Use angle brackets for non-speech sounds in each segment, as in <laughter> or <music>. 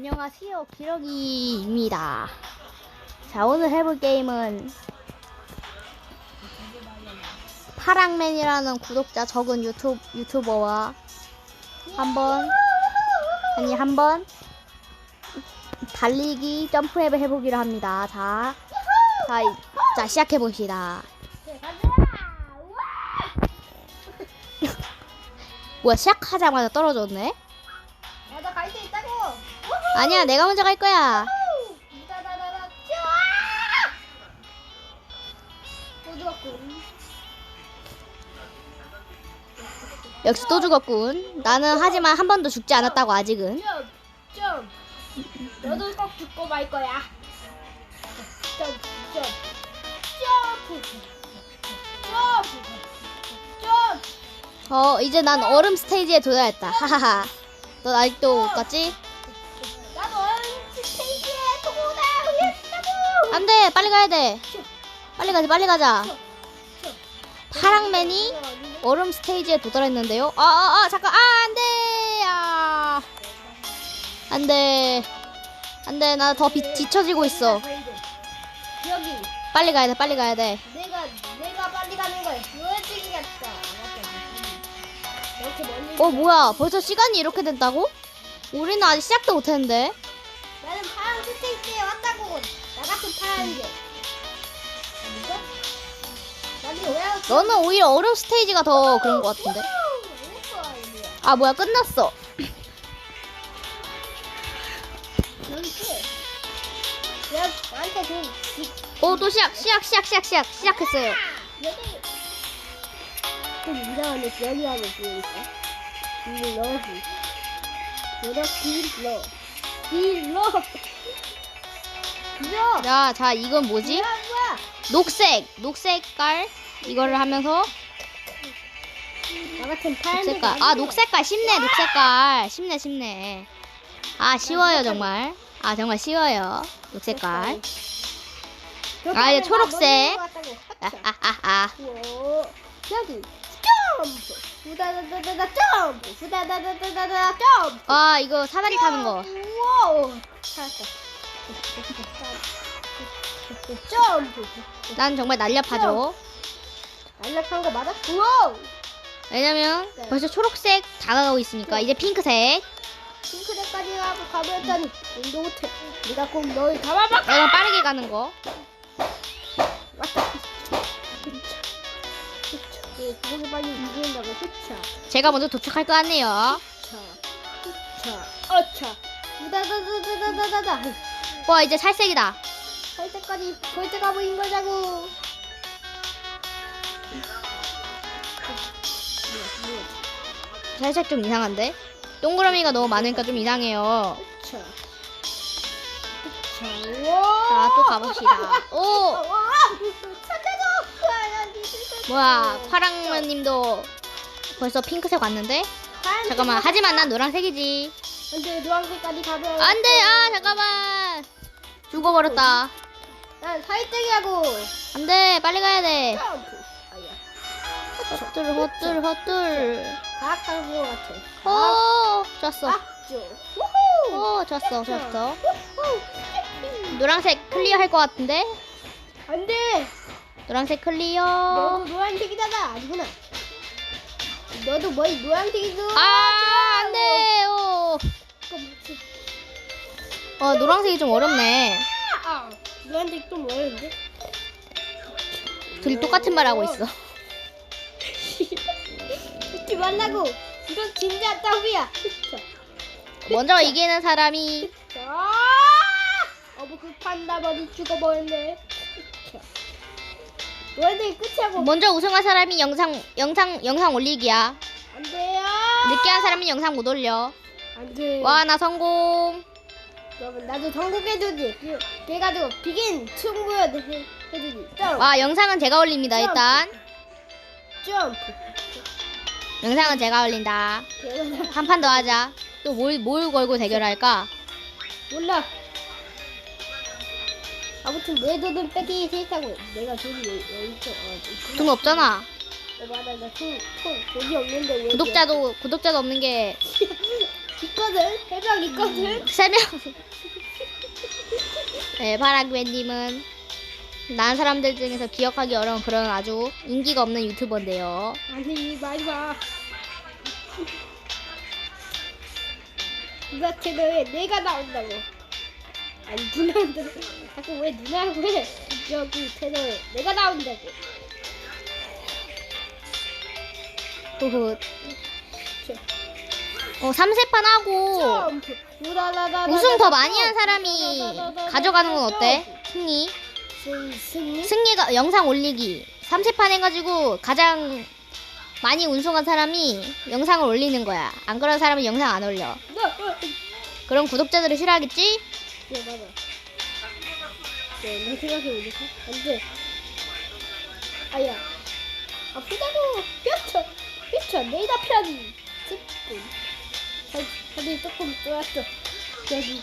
안녕하세요, 기러기입니다. 자, 오늘 해볼 게임은 파랑맨이라는 구독자 적은 유튜브, 유튜버와 한번, 아니, 한번 달리기 점프랩을 해보기로 합니다. 자, 자, 이- 자 시작해봅시다. 뭐야, <laughs> 시작하자마자 떨어졌네? 아니야, 내가 먼저 갈 거야. 역시 또 죽었군. 나는 하지만 한 번도 죽지 않았다고 아직은. 너도 꼭 죽고 말 거야. 점, 점. 점프. 점프. 점프. 어, 이제 난 얼음 스테이지에 도달했다. 하하하. 넌 아직도 못 갔지? 안 돼! 빨리 가야 돼! 빨리 가자, 빨리 가자. 파랑맨이 얼음 스테이지에 도달했는데요? 아, 아, 아, 잠깐, 아, 안 돼! 아. 안 돼. 안 돼, 나 더 뒤처지고 있어. 여기 빨리 가야 돼, 빨리 가야 돼. 내가 내가 빨리 가는 걸 보여주겠다. 이렇게 멀리. 어, 뭐야. 벌써 시간이 이렇게 됐다고? 우리는 아직 시작도 못 했는데. 너는 오히려 얼음 스테이지가 더 그런 것 같은데. 아, 뭐야, 끝났어. 야, 나한테 좀 지- 오, 또 시작, 시작, 시작, 시작, 시작, 시작했어요. 여기 딜러 자, 자, 이건 뭐지? 녹색, 녹색깔. 이거를 하면서 나 같은 파란색 녹색깔. 아, 녹색깔 쉽네, 녹색깔. 쉽네, 쉽네. 아, 쉬워요, 정말. 아, 정말 쉬워요. 녹색깔. 아, 이제 초록색. 아, 아, 아, 아. 여기 점프 후다다다다다 점프 후다다다다다 점프 아, 이거 사다리 타는 거. 우와 살았다 점프 난 정말 날렵하죠. 날락한 거 맞아? 우와! 왜냐면 네. 벌써 초록색 다가가고 있으니까 이제 핑크색. 핑크색까지 하고 가버렸다니 운도 못해. 네가 꼭널 잡아봐! 내가 빠르게 가는 거. 네, 그거를 빨리 이긴다고 후차 제가 먼저 도착할 것 같네요. 차 후차 어차 우다다다다다다다 와, 이제 살색이다. 갈 때까지 걸 때가 보인 거자고 살색 좀 이상한데? 동그라미가 너무 많으니까 좀 이상해요. 후차 우와 자, 또 가봅시다. 오! 뭐야, 파랑맨님도 벌써 핑크색 왔는데? 잠깐만, 하지만 난 노란색이지. 안돼 노란색까지 가면 안 돼! 아, 잠깐만! 죽어버렸다. 난 살짝이하고 안 돼! 빨리 가야 돼. 아야 헛들, 헛들, 헛들. 과학한 것 같아 오! 좋았어. 악조 우후 오, 좋았어, 좋았어. 노란색 클리어 할 것 같은데? 안 돼 노란색 클리어. 너도 노란색이잖아 아니구나 너도 머리 노란색이고 아, 안 돼! 오. 어, 노란색이 좀 어렵네. 아, 노란색 좀 어려운데 둘이 똑같은 말 하고 있어. 말라고 이건 진짜 떡이야. 먼저 이기는 사람이 아그 판다 머리 죽어버렸네. 노란색이 끝이하고 먼저 우승한 사람이 영상 영상 영상 올리기야. 안 돼요. 늦게 한 사람이 영상 못 올려. 안 돼 와, 나 성공. 그러면 나도 전국해주지. 그래가지고 비긴 충분히 해- 해주지. 점프 와, 영상은 제가 올립니다. 일단. 점프 영상은 제가 올린다. 한 판 더 하자. 또 뭘 뭘 걸고 대결할까? 몰라 아무튼 내 돈은 뺏기기 싫다고 내가 돈이 여기 있어 어, 돈 없잖아. 어, 맞아 나 돈 돈, 돈이 없는데 왜 구독자도 구독자도 없는 게 있거든. 해병 있거든. 세 명. <laughs> 네, 파랑맨님은 난 사람들 중에서 기억하기 어려운 그런 아주 인기가 없는 유튜버인데요. 아니 많이 봐. 누나 채널에 내가 나온다고. 아니 누나한테 자꾸 왜 누나라고 해? 여기 채널에 내가 나온다고. 후후. 어, 3세판 하고. 우승 더 많이 한 사람이 가져가는 건 어때? 승리. 승 승리. 승리가 영상 올리기. 3세판 해가지고 가장 많이 우승한 사람이 영상을 올리는 거야. 안 그런 사람은 영상 안 올려. 그럼 구독자들이 싫어하겠지? 네 맞아. 네, 내 생각해보니까 안 돼. 아야. 아프다고. 뼈쳐. 뼈쳐. 내일 앞이라니. 10분. 살, 살이 조금 쫄았어. 여기.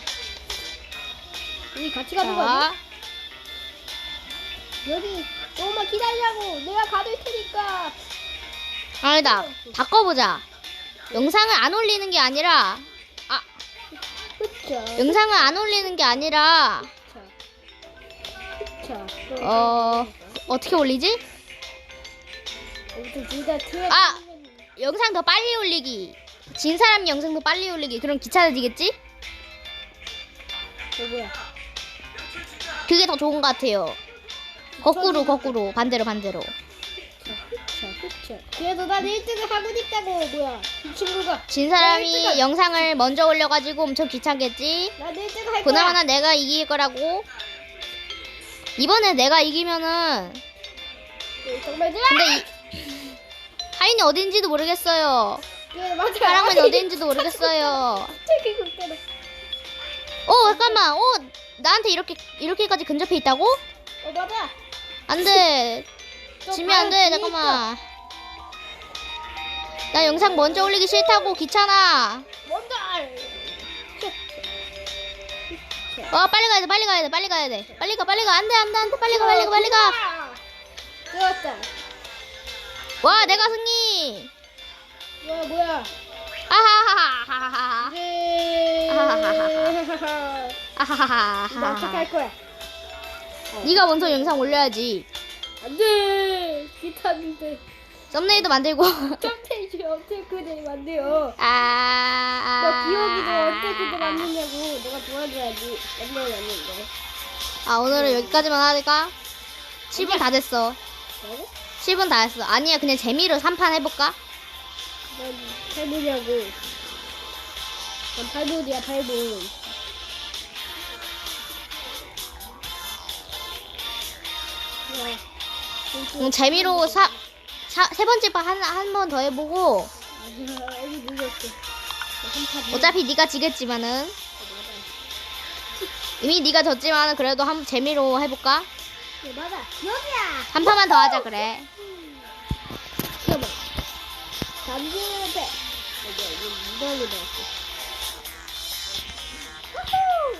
우리 같이 가는 거야? 자, 여기 조금만 기다리라고. 내가 가둘 테니까. 아니다. 바꿔보자. 영상을 안 올리는 게 아니라, 아, 그쵸. 영상을 안 올리는 게 아니라, 그쵸. 어, 어떻게 올리지? 아무튼 둘다 틀려. 아! 영상 더 빨리 올리기. 진 사람 영상 더 빨리 올리기. 그럼 귀찮아지겠지? 어. 그게 더 좋은 것 같아요. 거꾸로, 거꾸로. 반대로, 반대로. 그래도 난 1등을 하고 있다고. 뭐야. 이 친구가. 진 사람이 영상을 먼저 올려가지고 엄청 귀찮겠지? 난 1등을 할 거야. 그나마나 내가 이길 거라고. 이번에 내가 이기면은, 네, 정말 좋아. 근데 이, 하인이 어딘지도 모르겠어요. 네, 맞아. 사랑은 어딘지도 모르겠어요. 되게. 어, 잠깐만. 어, 나한테 이렇게, 이렇게까지 근접해 있다고? 어, 맞아. 안 돼. 또 지면 안 돼. 바로 뒤에 잠깐만. 나 영상 먼저 올리기 싫다고. 귀찮아. 어, 빨리 가야 돼. 빨리 가야 돼. 빨리 가야 돼. 빨리 가. 빨리 가. 안 돼. 안 돼. 안 돼. 빨리 가. 빨리 가. 빨리 가. 좋았다. 와, 내가 승리. 뭐야, 뭐야. 아하하하하하. 네. 나 아하하하하. 어떡할 거 야? 네가 먼저 영상 올려야지. 안 돼. 기타인데. 썸네일도 만들고. <laughs> 점테이지 어떻게 만들어? 아. 너 기억이도 어떻게 만드냐고. 내가 도와줘야지. 맨날 왔는데. 아, 오늘은 여기까지만 할까? 7분 다 됐어. 뭐라고? 7분 다 했어. 아니야, 그냥 재미로 3판 해볼까? 난 팔보디야, 팔보. 음, 재미로 사, 사, 세 번째 판 한, 한 번 더 해보고, 어차피 네가 지겠지만은, 이미 네가 졌지만은 그래도 한 재미로 해볼까? 네. 한 판만 더 하자, 그래.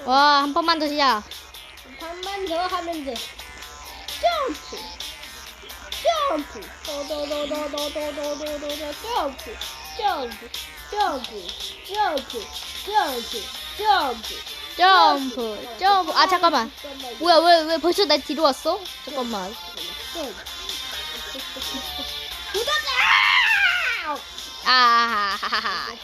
와, 한 판만 더 시작. 한 판만 더 하면 돼. 점프. 점프. 도도도도도도도도도 점프. 점프. 점프. 점프. 점프. 점프. 점프, 점프. 아, 잠깐만. 뭐야, 왜, 왜 벌써 나 뒤로 왔어? 잠깐만. 구독자! 아하하하.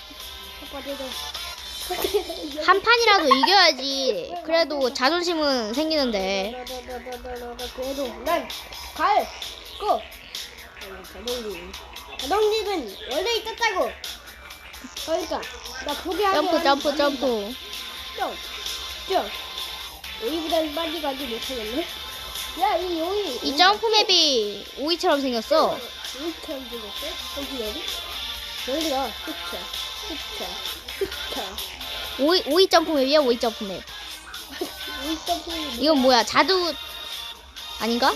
<laughs> 한 판이라도 이겨야지. 그래도 자존심은 생기는데. 그래도 난 갈, 고. 자동님은 원래 있었다고. 그러니까 나 포기하면 점프, 점프, 점프. 점, 점. 여기보다는 빨리 가지 못하겠네. 야, 이 여기. 이 점프 맵이 오이처럼 생겼어. 여기처럼 생겼어? 여기 여기? 여기가 흑차, 흑차, 흑차. 오이, 오이 점프 맵이야, 오이 점프 맵. 여기 점프. 이건 뭐야, 자두, 아닌가?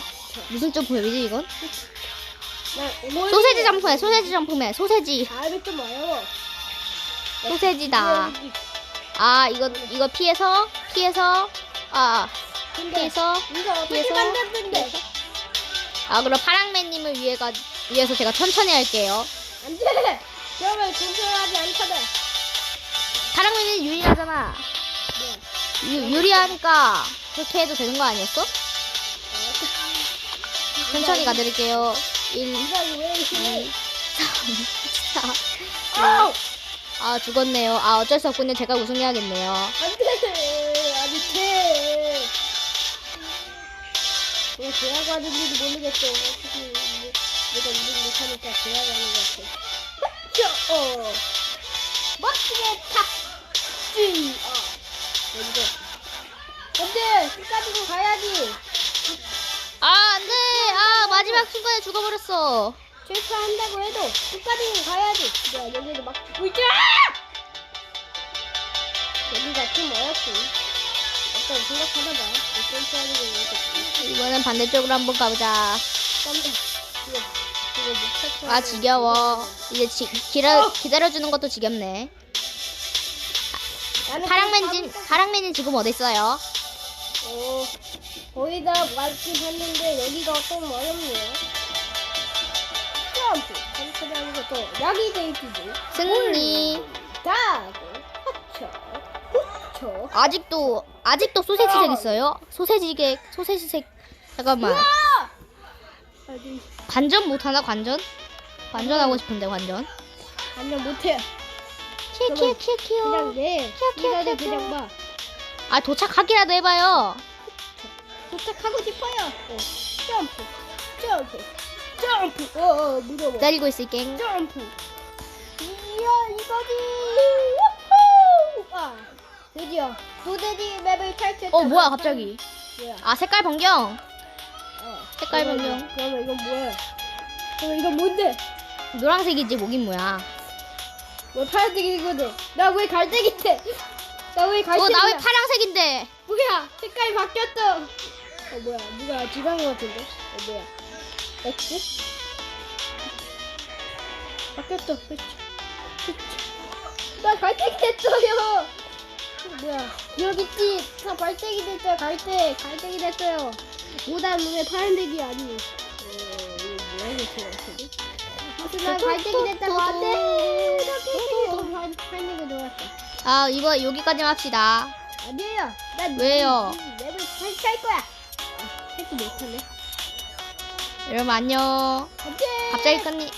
무슨 점프 맵이지, 이건? 소세지 점프야, 소세지 점프 맵, 소세지. 다음에 좀 와요. 소세지다. 아, 이거, 이거 피해서, 피해서, 아, 근데 피해서, 피해서? 아, 그럼 파랑맨님을 위해가, 위해서 제가 천천히 할게요. 안 돼! 그러면 공평하지 않잖아. 파랑맨이 유리하잖아. 유, 유리하니까 그렇게 해도 되는 거 아니었어? 천천히 가드릴게요. 1, 2, 이거 왜 이렇게 3, 4. 아우 아, 죽었네요. 아, 어쩔 수 없군요. 제가 우승해야겠네요. 안돼 아니 돼왜 제가 하는지도 모르겠어 어떻게 뭐- 내가 운동 못하니까 제가 하는 것 같아 어 멋지게 탁 쥐어 먼저 안돼 끝까지 가야지 아, 안 돼! 아, 마지막 순간에 죽어버렸어. 실패한다고 해도 끝까지는 가야지. 야, 여기도 막 죽고 있자! 여기가 좀 어렵지. 약간 생각하다 봐. 점프하는 게 이렇게 이번엔 반대쪽으로 한번 가보자. 깜짝. 이거, 이거. 아, 지겨워. 이제 지, 기다려, 기다려주는 것도 지겹네. 파랑맨진, 파랑맨이 지금 어딨어요? 어, 거의 다 맞긴 했는데 여기가 좀 어렵네요. 점프. 점프라는 것도 약이 돼 있지. 승리. 가고, 합쳐, 후쳐. 아직도, 아직도 소세지색 있어요? 소세지색, 소세지색. 잠깐만. 관전 못하나, 관전? 관전하고 싶은데, 관전. 완전 못해. 키키키 그냥 키키요. 내 키키키키. 기다려 그냥 봐. 아, 도착하기라도 해봐요. 도착하고 싶어요. 어. 점프, 점프, 점프. 어, 어 무서워. 기다리고 있을게. 점프. 이야 이거지. 우후! 아, 드디어 소세지 맵을 탈출했다. 어, 뭐야, 갑자기. 뭐야? 아, 색깔 변경. 어. 색깔 변경. 그러면 이건 뭐야? 그러면 이건 뭔데? 노란색이지, 뭐긴 뭐야. 왜 파란색이거든? 나 왜 갈색인데? <laughs> 나 왜 갈색이야? 어, 나 왜 파랑색인데? 뭐야? 색깔이 바뀌었어. 어 뭐야? 누가 지방인 것 같은데? 어 뭐야? X? 바뀌었어. 그치? 그치? 나 갈색이 됐어요. 어, 뭐야? 여기 있지? 나 갈색이 됐어요. 갈색. 갈색이 됐어요. 오다 눈에 파란색이 아니. 어, 이거 뭐야 이렇게 갈 안 돼. 아, 이거 여기까지만 합시다. 아니에요. 난 왜요? 이- 이 맵을 다시 할 거야. 아, 할지 못하네. 여러분, 안녕. 갑자기 끝니.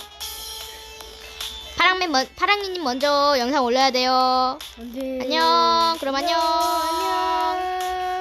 파랑맨 먼, 파랑이님 먼저 영상 올려야 돼요. 안녕. 그럼 안녕. 안녕.